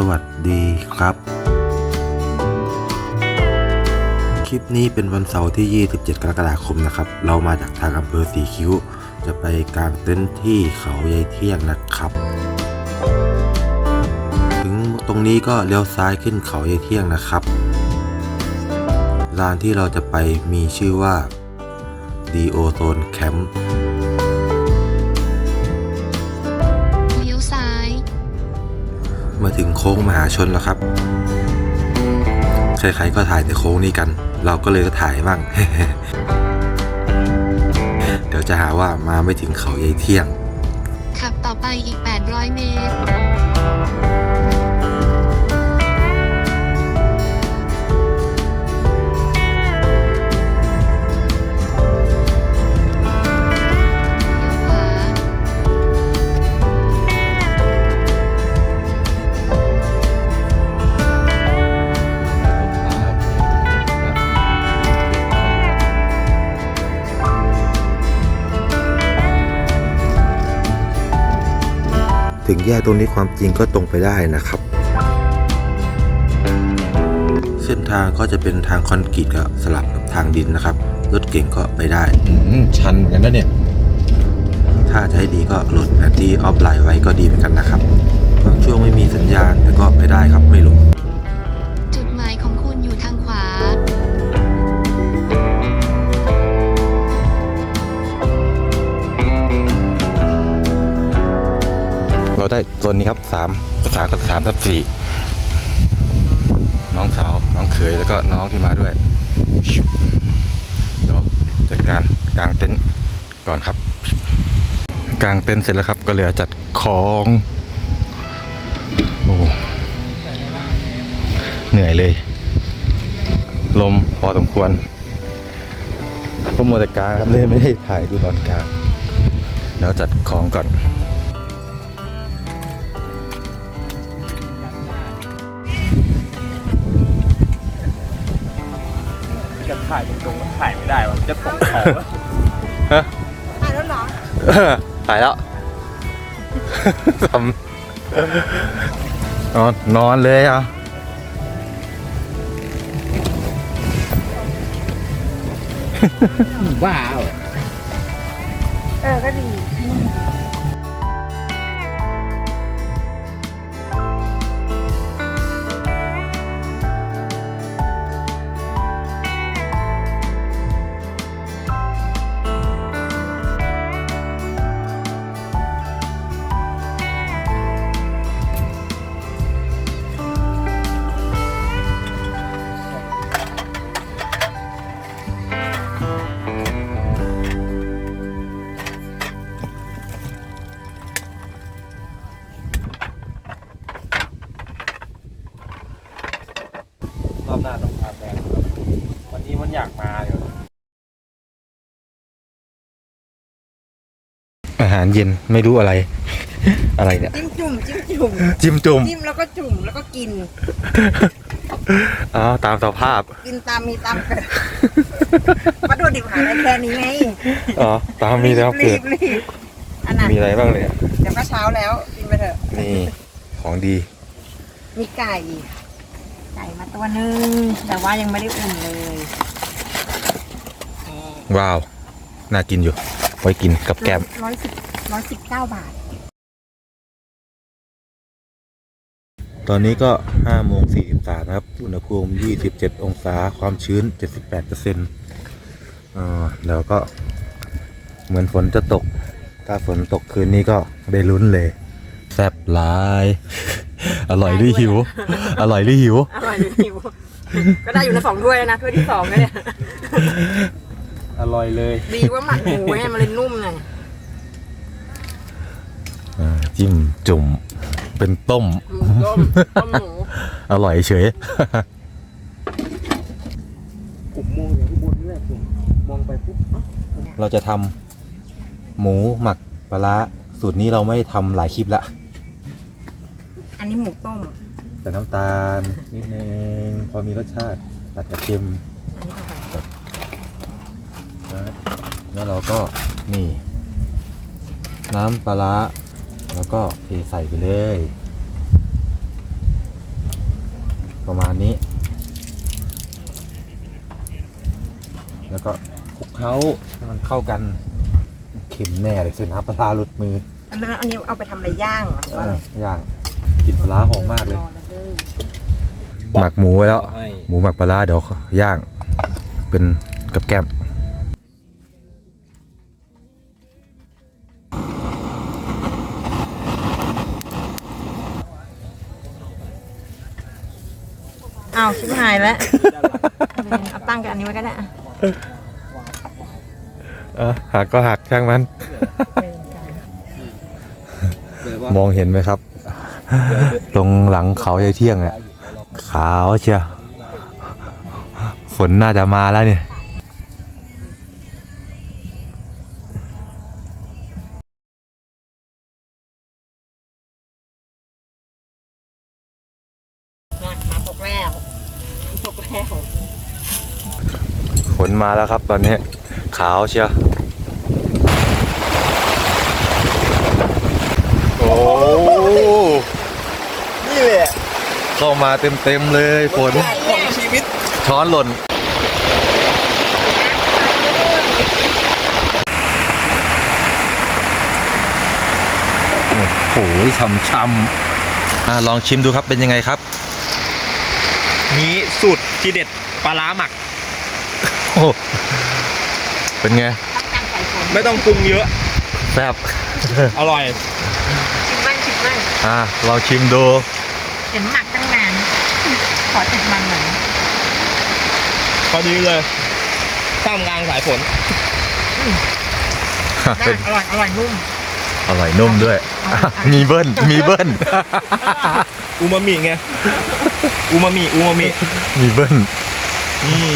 สวัสดีครับ คลิปนี้เป็นวันเสาร์ที่ 27 กรกฎาคมนะครับ เรามาจากทางอำเภอสีคิ้ว จะไปกางเต็นท์ที่เขายายเที่ยงนะครับ ถึงตรงนี้ก็เลี้ยวซ้ายขึ้นเขายายเที่ยงนะครับลานที่เราจะไปมีชื่อว่าดีโอโซนแคมป์ มาถึงโค้งมหาชนแล้วครับ ใครๆก็ถ่ายแต่โค้งนี้กัน เราก็เลยก็ถ่ายบ้างเดี๋ยวจะหาว่ามาไม่ถึงเขายายเที่ยง ขับต่อไปอีก 800 เมตร แยกตรงนี้ความจริงก็ตรงไปได้นะครับ เส้นทางก็จะเป็นทางคอนกรีตกับสลับกับทางดินนะครับ รถเก่งก็ไปได้ชันเหมือนกันนะเนี่ย ถ้าจะให้ดีก็โหลดแผนที่ออฟไลน์ไว้ก็ดีเหมือนกันนะครับบางช่วงไม่มีสัญญาณแต่ก็ไปได้ครับไม่หลง ได้ตัวนี้ครับสามภาษากับสามทับสี่น้องสาวน้องเขยแล้วก็น้องที่มาด้วยเดี๋ยวจัดการกางเต็นท์ก่อนครับกางเต็นท์เสร็จแล้วครับ ก็เหลือจัดของโอ้เหนื่อยเลย ลมพอสมควรก็มัวแต่กางครับเลยไม่ได้ถ่ายดูตอนกลางแล้วจัดของก่อน ถ่ายตรงๆมันถ่ายไม่ได้วะมันจะตกเขาถ่ายแล้วเหรอถ่ายแล้วทำนอนนอนเลยอะว้าว เออ ก็ดีาหารเย็นไม่รู้อะไร อะไรเนี่ย จิ้มจุ่มจิ้มจุ่มจิ้มจุ่มจิ้มแล้วก็จุ่มแล้วก็กินอ๋อตามสภาพ กินตามมีตามเกิดวัตถุดิบหาได้แค่นี้ไงอ๋อตามมีแล้วเกิรีดบรีบอันนั้นมีอะไรบ้างเลยอะเดี๋ยวก็เช้าแล้วกินไปเถอะนี่ของดี มีไก่ไก่มาตัวหนึ่งแต่ว่ายังไม่ได้อุ่นเลย ว้าว น่ากินอยู่ ไว้กินกับแกล้มร้อยสิบร้อยสิบเก้าบาท ตอนนี้ก็5โมง43นะครับ อุณหภูมิ27องศาความชื้น78เปอร์เซ็นต์แล้วก็เหมือนฝนจะตก ถ้าฝนตกคืนนี้ก็ได้ลุ้นเลย แซ่บหลาย อร่อยหรือหิว อร่อยหรือหิว อร่อยหิว ก็ได้อยู่ในสองถ้วยแล้วนะถ้วยที่สองแล้วเนี่ย อร่อยเลยดีว่าหมักหมูไงมันเลยนุ่มไงอ่าจิ้มจุ่มเป็นต้ม หมูต้มต้มหมูอร่อยเฉย ผมมองอย่างข้างบนนี่แหละผมมองไปปุ๊บเอ้าเราจะทำหมูหมักปลาร้าสูตรนี้เราไม่ทำหลายคลิปละอันนี้หมูต้มแต่น้ำตาลนิดนึงพอมีรสชาติตัดกับเค็ม อันนี้ของใคร นะ แล้วเราก็นี่ น้ำปลาร้าแล้วก็เทใส่ไปเลย ประมาณนี้ แล้วก็คลุกเคล้าให้มันเข้ากันเข็มแน่เลยเส้นน้ำปลาร้าหลุดมืออันนั้นอันนี้เอาไปทำอะไรย่างเหรอหรือว่าอะไร ย่างกลิ่นปลาร้าหอมมากเลยรอแล้วเด้อหมักหมูไว้แล้ว ให้ หมูหมักปลาร้าเดี๋ยวย่าง เป็นกับแกล้ม อ้าวชิบหายแล้ว เอาตั้งกับอันนี้ไว้ก็ได้อะเออหักก็หักช่างมัน มองเห็นไหมครับ ตรงหลังเขาใยายเที่ยงอะขาวเชียวฝนน่าจะมาแล้วเนี่ย มาแล้วครับ ตอนนี้ ขาวเชียวโอ้นี่แหละเข้ามาเต็มๆเลยฝนของชีวิตช้อนหล่นโอ้โหช่ำๆอะลองชิมดูครับเป็นยังไงครับ นี้สูตรที่เด็ดปลาร้าหมักโอ้ เป็นไง ตั้งใส่ฝนไม่ต้องปรุงเยอะ แซ่บ อร่อย ชิมบ้างชิมบ้างอะลองชิมดู เห็นหมักตั้งนาน ขอติดมันหน่อยพอดีเลยท่ามกลางสายฝนได้เป็นอร่อยอร่อยนุ่ม อร่อยนุ่มด้วยอะมีเบิ้ล มีเบิ้ล อูมามิไง อูมามิ อูมามิ มีเบิ้ล นี่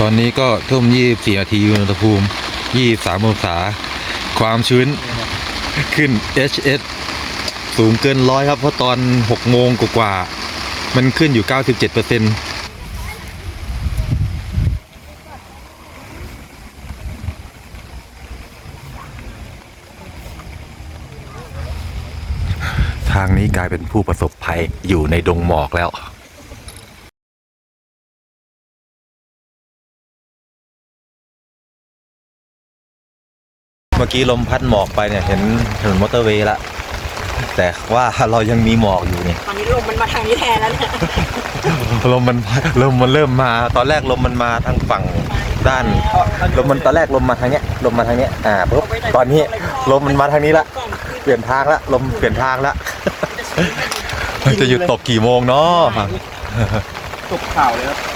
ตอนนี้ก็ทุ่มยี่สี่นาทีอุณหภูมิยี่สามองศา ความชื้นขึ้น HS สูงเกินร้อยครับ เพราะตอนหกโมงกว่า มันขึ้นอยู่97เปอร์เซ็นต์ทางนี้กลายเป็นผู้ประสบภัยอยู่ในดงหมอกแล้ว มื่อกี้ลมพัดหมอกไปเนี่ยเห็นถนนมอเตอร์เวย์ละแต่ว่าเรายังมีหมอกอยู่เนี่ยตอนนี้ลมมันมาทางนี้แทนแล้วเนี่ยลมมันลมมันเริ่มมา ตอนแรกลมมันมาทางฝั่งด้านลมมันตอนแรกลมมาทางเนี้ยลมมาทางเนี้ยอ่าปุ๊บตอนนี้ลมมันมาทางนี้ละเปลี่ยนทางละลมเปลี่ยนทางละจะหยุดตกกี่โมงเนาะตกข่าวเลยครับ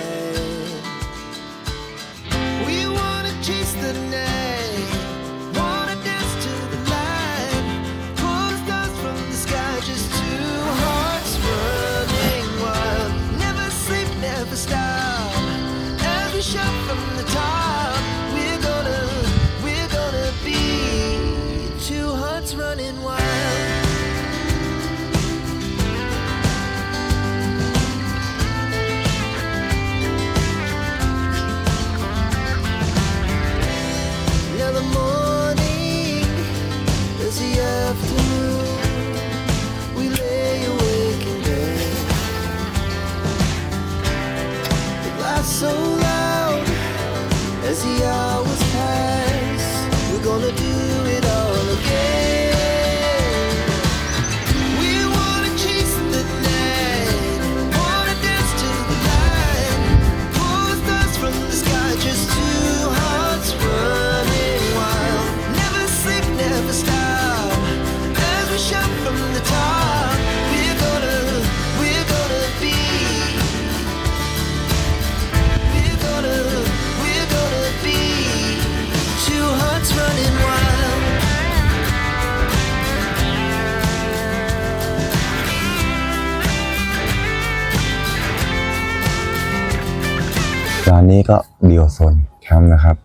านนี้ก็เดียวโซนแคมป์นะครับ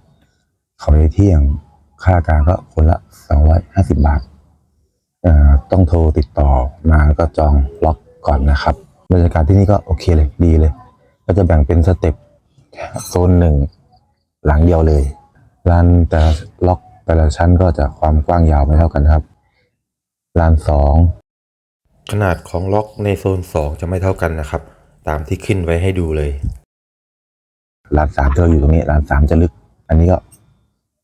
เขาได้เที่ยงค่ากางก็คนละ 250 บาทต้องโทรติดต่อมาแล้วก็จองล็อกก่อนนะครับบรรยากาศที่นี่ก็โอเคเลยดีเลย ก็จะแบ่งเป็นสเต็ปโซนหนึ่งหลังเดียวเลยลานแต่ละล็อกแต่ละชั้นก็จะความกว้างยาวไม่เท่ากันครับลานสองขนาดของล็อกในโซนสองจะไม่เท่ากันนะครับ ตามที่ขึ้นไว้ให้ดูเลย ลานสามที่เราอยู่ตรงนี้ลานสามจะลึก อันนี้ก็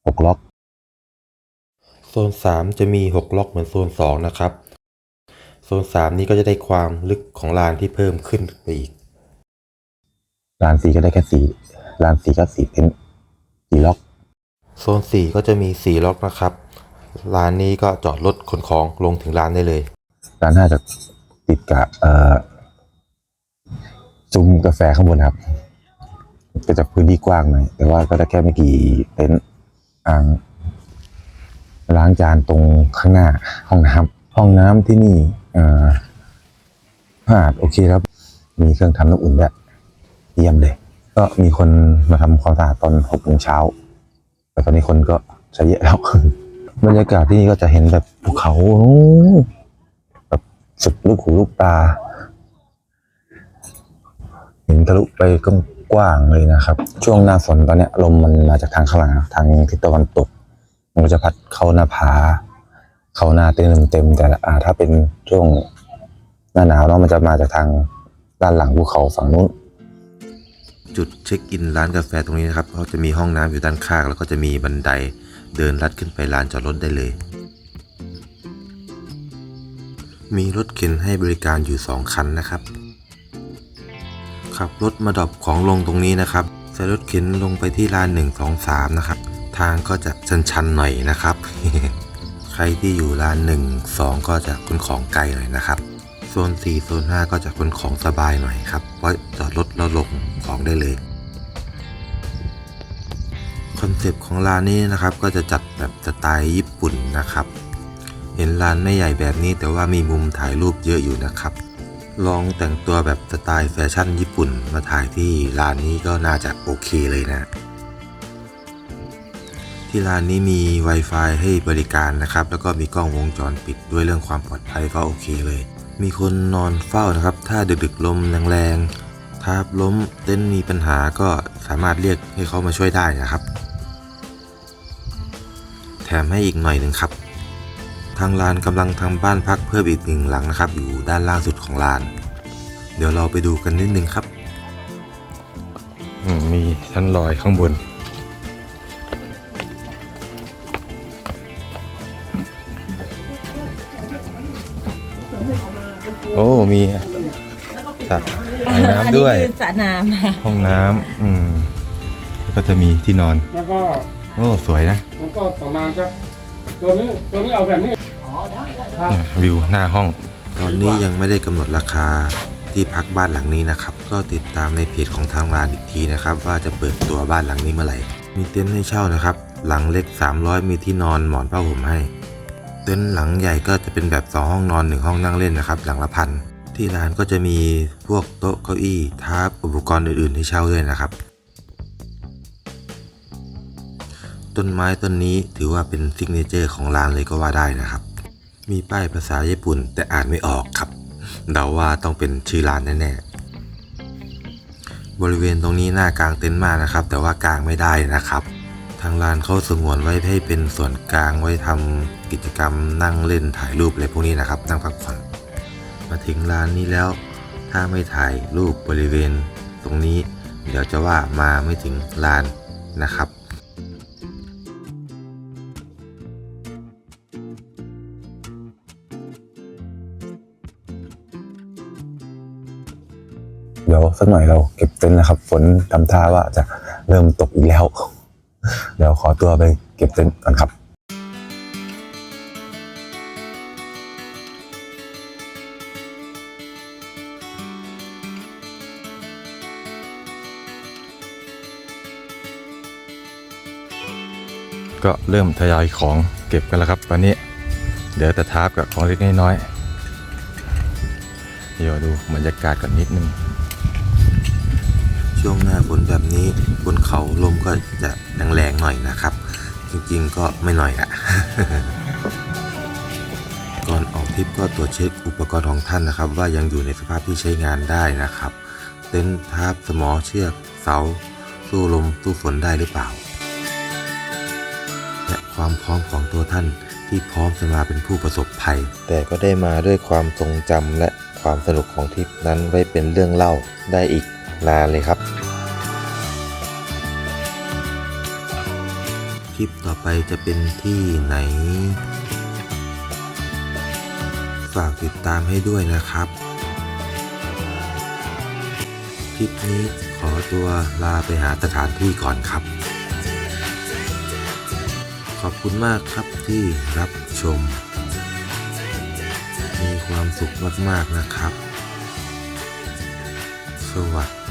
หกล็อก โซนสามจะมีหกล็อกเหมือนโซนสองนะครับ โซนสามนี้ก็จะได้ความลึกของลานที่เพิ่มขึ้นไปอีกลานสี่ก็ได้แค่สี่ลานสี่ก็สี่เป็นสี่ล็อก โซนสี่ก็จะมีสี่ล็อกนะครับลานนี้ก็จอดรถขนของลงถึงลานได้เลยลานห้าจะติดกับเอ่อซุ้มกาแฟข้างบนครับ ก็จะพื้นที่กว้างหน่อยแต่ว่าก็ได้แค่ไม่กี่เต็นท์อ่างล้างจานตรงข้างหน้าห้องน้ำห้องน้ำที่นี่อ่อสะอาดโอเคครับ มีเครื่องทำน้ำอุ่นด้วยเยี่ยมเลย ก็มีคนมาทำความสะอาดตอนหกโมงเช้า แต่ตอนนี้คนก็ใช้เยอะแล้ว บรรยากาศที่นี่ก็จะเห็นแบบภูเขาแบบสุดลูกหูลูกตา เห็นทะลุไปก ว้างเลยนะครับ ช่วงหน้าฝนตอนเนี้ยลมมันมาจากทางข้างหลังทางทิศตะวันตก มันจะพัดเข้าหน้าผา เข้าหน้าเต็มเต็มแต่ละอ่าถ้าเป็นช่วงหน้าหนาวเนาะมันจะมาจากทางด้านหลังภูเขาฝั่งนู้น จุดเช็คอินร้านกาแฟตรงนี้นะครับเขาจะมีห้องน้ำอยู่ด้านข้าง แล้วก็จะมีบันไดเดินลัดขึ้นไปลานจอดรถได้เลย มีรถเข็นให้บริการอยู่ 2 คันนะครับ ขับรถมาดรอปของลงตรงนี้นะครับใส่รถเข็นลงไปที่ลาน 1 2 3 นะครับ ทางก็จะชันๆหน่อยนะครับ ใครที่อยู่ลาน 1 2 ก็จะขนของไกลหน่อยนะครับโซน4โซน5 ก็จะขนของสบายหน่อยครับเพราะจอดรถแล้วลงของได้เลยคอนเซปต์ของร้านนี้นะครับก็จะจัดแบบสไตล์ญี่ปุ่นนะครับ เห็นร้านไม่ใหญ่แบบนี้แต่ว่ามีมุมถ่ายรูปเยอะอยู่นะครับ ลองแต่งตัวแบบสไตล์แฟชั่นญี่ปุ่นมาถ่ายที่ร้านนี้ก็น่าจะโอเคเลยนะ ที่ร้านนี้มี Wi-Fi ให้บริการนะครับ แล้วก็มีกล้องวงจรปิดด้วยเรื่องความปลอดภัยก็โอเคเลย มีคนนอนเฝ้านะครับ ถ้าดึกๆลมแรงๆถ้าล้มเต้นมีปัญหาก็สามารถเรียกให้เขามาช่วยได้นะครับ แถมให้อีกหน่อยหนึ่งครับางลานกำลังทำบ้านพักเพิ่มอีกหนึ่งหลังนะครับ อยู่ด้านล่างสุดของลาน เดี๋ยวเราไปดูกันนิดนึงครับมีชั้นลอยข้างบน โอ้ มีสระอ่างน้ำด้วยอันนี้คือสระน้ำค่ะห้องน้ำอืมแล้วก็จะมีที่นอน แล้วก็ โอ้ สวยนะมันก็ประมาณจะตัวนี้ตัวนี้เอาแบบนี้ เนี่ยวิวหน้าห้อง ตอนนี้ยังไม่ได้กำหนดราคาที่พักบ้านหลังนี้นะครับ ก็ติดตามในเพจของทางร้านอีกทีนะครับ ว่าจะเปิดตัวบ้านหลังนี้เมื่อไหร่ มีเต็นท์ให้เช่านะครับ หลังเล็ก 300 มีที่นอนหมอนผ้าห่มให้ เต็นท์หลังใหญ่ก็จะเป็นแบบ 2 ห้องนอน 1 ห้องนั่งเล่นนะครับ หลังละพันที่ร้านก็จะมีพวกโต๊ะเก้าอี้ทาบอุปกรณ์อื่นๆให้เช่าด้วยนะครับ ต้นไม้ต้นนี้ถือว่าเป็นซิกเนเจอร์ของร้านเลยก็ว่าได้นะครับ มีป้ายภาษาญี่ปุ่นแต่อ่านไม่ออกครับ เดาว่าต้องเป็นชื่อร้านแน่ๆ บริเวณตรงนี้หน่ากลางเต็นท์มากนะครับ แต่ว่ากลางไม่ได้นะครับ ทางร้านเขาสงวนไว้ให้เป็นส่วนกลางไว้ทำกิจกรรมนั่งเล่นถ่ายรูปอะไรพวกนี้นะครับ นั่งพักผ่อน มาถึงร้านนี้แล้ว ถ้าไม่ถ่ายรูปบริเวณตรงนี้ เดี๋ยวจะว่ามาไม่ถึงร้านนะครับ ดี๋ยวสักหน่อยเราเก็บเต็นท์นะครับ ฝนทำท่าว่าจะเริ่มตกอีกแล้ว เดี๋ยวขอตัวไปเก็บเต็นท์ก่อนครับก็เริ่มทยอยของเก็บกันแล้วครับตอนนี้ เดี๋ยวแต่ทาร์ปกับของเล็กน้อยๆเดี๋ยวดูบรรยากาศก่อนนิดนึง ช่วงหน้าฝนแบบนี้บนเขาลมก็จะแรงๆหน่อยนะครับ จริงๆก็ไม่หน่อยอะก่อนออกทริปก็ตรวจเช็คอุปกรณ์ของท่านนะครับ ว่ายังอยู่ในสภาพที่ใช้งานได้นะครับ เต็นท์ทาบสมอเชือก เสาสู้ลมสู้ฝนได้หรือเปล่าและความพร้อมของตัวท่านที่พร้อมจะมาเป็นผู้ประสบภัย แต่ก็ได้มาด้วยความทรงจำและความสนุกของทริปนั้นไว้เป็นเรื่องเล่าได้อีก นานเลยครับ คลิปต่อไปจะเป็นที่ไหน ฝากติดตามให้ด้วยนะครับ คลิปนี้ขอตัวลาไปหาสถานที่ก่อนครับ ขอบคุณมากครับที่รับชม มีความสุขมาก ๆ นะครับ สวัสดี